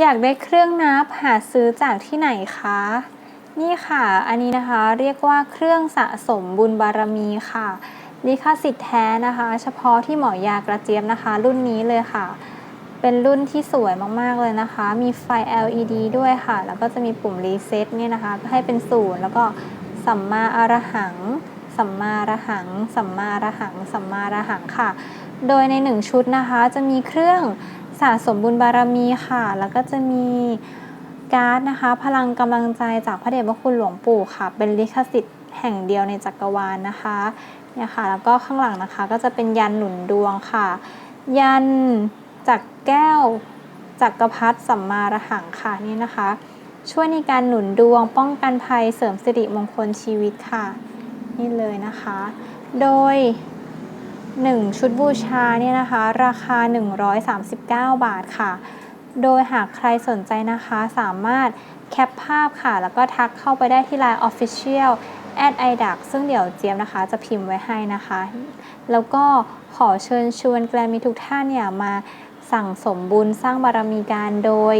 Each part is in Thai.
อยากได้เครื่องนับหาซื้อจากที่ไหนคะ นี่ค่ะ อันนี้นะคะเรียกว่าเครื่องสะสมบุญบารมีค่ะลิขสิทธิ์แท้นะคะ เฉพาะที่หมอยากระเจี๊ยบนะคะ รุ่นนี้เลยค่ะ เป็นรุ่นที่สวยมากๆเลยนะคะ มีไฟ LED ด้วยค่ะ แล้วก็จะมีปุ่มรีเซ็ตเนี่ยนะคะ ให้เป็นศูนย์แล้วก็สัมมาอรหัง สัมมาอรหัง สัมมาอรหัง สัมมาอรหังค่ะ โดยในหนึ่งชุดนะคะ จะมีเครื่อง สะสมบุญบารมีค่ะ แล้วก็จะมีการ์ดนะคะ พลังกำลังใจจากพระเดชพระคุณหลวงปู่ค่ะ เป็นลิขสิทธิ์แห่งเดียวในจักรวาลนะคะเนี่ยค่ะ แล้วก็ข้างหลังนะคะ ก็จะเป็นยันหนุนดวงค่ะ ยันจากแก้วจักรพรรดิสัมมาอรหังค่ะนี่นะคะ ช่วยในการหนุนดวงป้องกันภัยเสริมสิริมงคลชีวิตค่ะ นี่เลยนะคะ โดย 1 ชุดบูชาเนี่ยนะคะ ราคา 139 บาทค่ะ โดยหากใครสนใจนะคะสามารถแคปภาพค่ะ แล้วก็ทักเข้าไปได้ที่ Line Official แอดไอดักซึ่งเดี๋ยวเจี๊ยบนะคะจะพิมพ์ไว้ให้นะคะ แล้วก็ขอเชิญชวนแกลมีทุกท่านเนี่ยมาสั่งสมบุญสร้างบารมีการโดย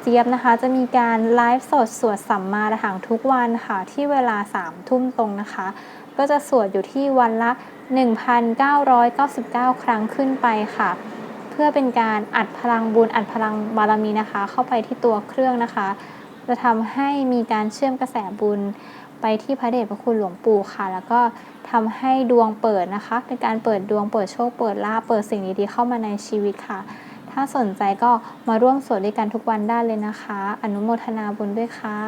เจี๊ยบนะคะ จะมีการไลฟ์สดสวดสัมมาระหังทุกวันค่ะที่เวลา3ทุ่มตรงนะคะ ก็จะสวดอยู่ที่วันละ 1,999 ครั้งขึ้นไปค่ะ เพื่อเป็นการอัดพลังบุญอัดพลังบารมีนะคะ เข้าไปที่ตัวเครื่องนะคะ จะทำให้มีการเชื่อมกระแสบุญไปที่พระเดชพระคุณหลวงปู่ค่ะ แล้วก็ทำให้ดวงเปิดนะคะ เป็นการเปิดดวงเปิดโชคเปิดลาภเปิดสิ่งดีๆเข้ามาในชีวิตค่ะ ถ้าสนใจก็มาร่วมสวดด้วยกันทุกวันได้เลยนะคะ อนุโมทนาบุญด้วยค่ะ